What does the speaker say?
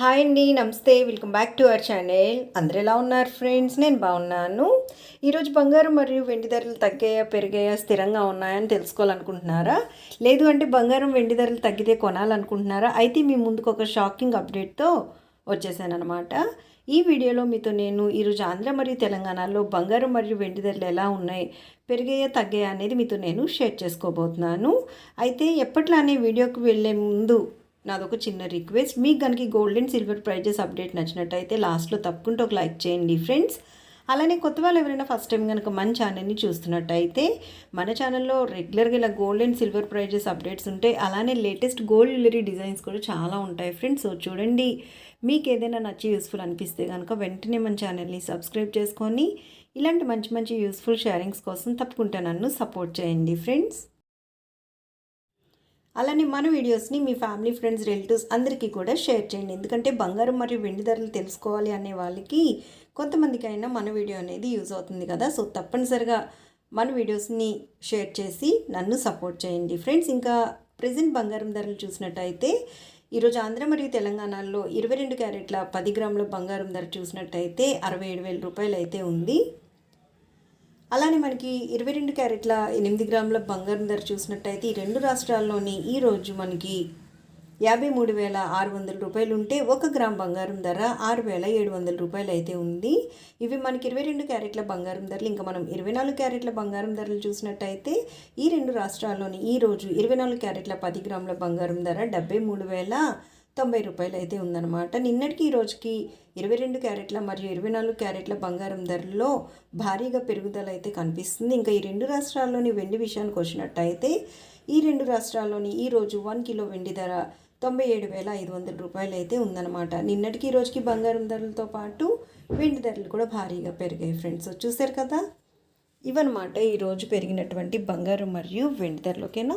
Hi అండి నమస్తే. Welcome back to our channel అందరు ఎలా ఉన్నారు ఫ్రెండ్స్ నేను బాగున్నాను. ఈరోజు బంగారం మరియు వెండి ధరలు తగ్గాయా పెరిగాయా స్థిరంగా ఉన్నాయని తెలుసుకోవాలనుకుంటున్నారా? లేదు అంటే బంగారం వెండి ధరలు తగ్గితే కొనాలనుకుంటున్నారా? అయితే మీ ముందుకు ఒక షాకింగ్ అప్డేట్తో వచ్చేసాను అనమాట ఈ వీడియోలో మీతో నేను ఈరోజు ఆంధ్ర మరియు తెలంగాణలో బంగారం మరియు వెండి ధరలు ఎలా ఉన్నాయి పెరిగాయా తగ్గాయా అనేది మీతో నేను షేర్ చేసుకోబోతున్నాను. అయితే ఎప్పట్లానే వీడియోకి వెళ్ళే ముందు నాదొక చిన్న రిక్వెస్ట్. మీకు కనుక gold and silver prices update నచ్చినట్టయితే లాస్ట్లో తప్పకుండా ఒక లైక్ చేయండి ఫ్రెండ్స్ అలానే కొత్త వాళ్ళు ఎవరైనా ఫస్ట్ టైం కనుక మన ఛానల్ని చూస్తున్నట్టయితే మన ఛానల్లో రెగ్యులర్గా ఇలా gold and silver prices updates ఉంటాయి. అలానే లేటెస్ట్ గోల్డ్ జ్యువెలరీ డిజైన్స్ కూడా చాలా ఉంటాయి ఫ్రెండ్స్ సో చూడండి. మీకు ఏదైనా నచ్చి యూస్ఫుల్ అనిపిస్తే కనుక వెంటనే మన ఛానల్ని సబ్స్క్రైబ్ చేసుకొని ఇలాంటి మంచి మంచి యూస్ఫుల్ షేరింగ్స్ కోసం తప్పకుండా నన్ను సపోర్ట్ చేయండి ఫ్రెండ్స్ అలానే మన వీడియోస్ని మీ ఫ్యామిలీ ఫ్రెండ్స్ రిలేటివ్స్ అందరికీ కూడా షేర్ చేయండి. ఎందుకంటే బంగారం మరియు వెండి ధరలు తెలుసుకోవాలి అనే వాళ్ళకి కొంతమందికైనా మన వీడియో అనేది యూజ్ అవుతుంది కదా. సో తప్పనిసరిగా మన వీడియోస్ని షేర్ చేసి నన్ను సపోర్ట్ చేయండి. ఫ్రెండ్స్ ఇంకా ప్రజెంట్ బంగారం ధరలు చూసినట్టయితే ఈరోజు ఆంధ్ర మరియు తెలంగాణలో ఇరవై రెండు క్యారెట్ల పది గ్రాముల బంగారం ధర చూసినట్టయితే అరవై ఏడు వేల రూపాయలు అయితే ఉంది. అలానే మనకి ఇరవై రెండు క్యారెట్ల ఎనిమిది గ్రాముల బంగారం ధర చూసినట్టయితే ఈ రెండు రాష్ట్రాల్లోని ఈరోజు మనకి యాభై మూడు వేల ఆరు వందల రూపాయలు ఉంటే ఒక గ్రామ్ బంగారం ధర ఆరు వేల ఏడు వందల రూపాయలు అయితే ఉంది. ఇవి మనకి ఇరవై రెండు క్యారెట్ల బంగారం ధరలు ఇంకా మనం ఇరవై నాలుగు క్యారెట్ల బంగారం ధరలు చూసినట్టయితే ఈ రెండు రాష్ట్రాల్లోని ఈరోజు ఇరవై నాలుగు క్యారెట్ల పది గ్రాముల బంగారం ధర డెబ్బై మూడు వేల తొంభై రూపాయలు అయితే ఉందన్నమాట. నిన్నటికి ఈ రోజుకి ఇరవై రెండు క్యారెట్ల మరియు ఇరవై నాలుగు క్యారెట్ల బంగారం ధరల్లో భారీగా పెరుగుదల అయితే కనిపిస్తుంది. ఇంకా ఈ రెండు రాష్ట్రాల్లోని వెండి విషయానికి వచ్చినట్టయితే ఈ రెండు రాష్ట్రాల్లోని ఈ రోజు వన్ కిలో వెండి ధర తొంభై ఏడు వేల ఐదు వందల రూపాయలు అయితే ఉందన్నమాట. నిన్నటికి ఈ రోజుకి బంగారం ధరలతో పాటు వెండి ధరలు కూడా భారీగా పెరిగాయి ఫ్రెండ్స్. చూశారు కదా? ఇవన్నమాట ఈరోజు పెరిగినటువంటి బంగారం మరియు వెండి ధరలు ఓకేనా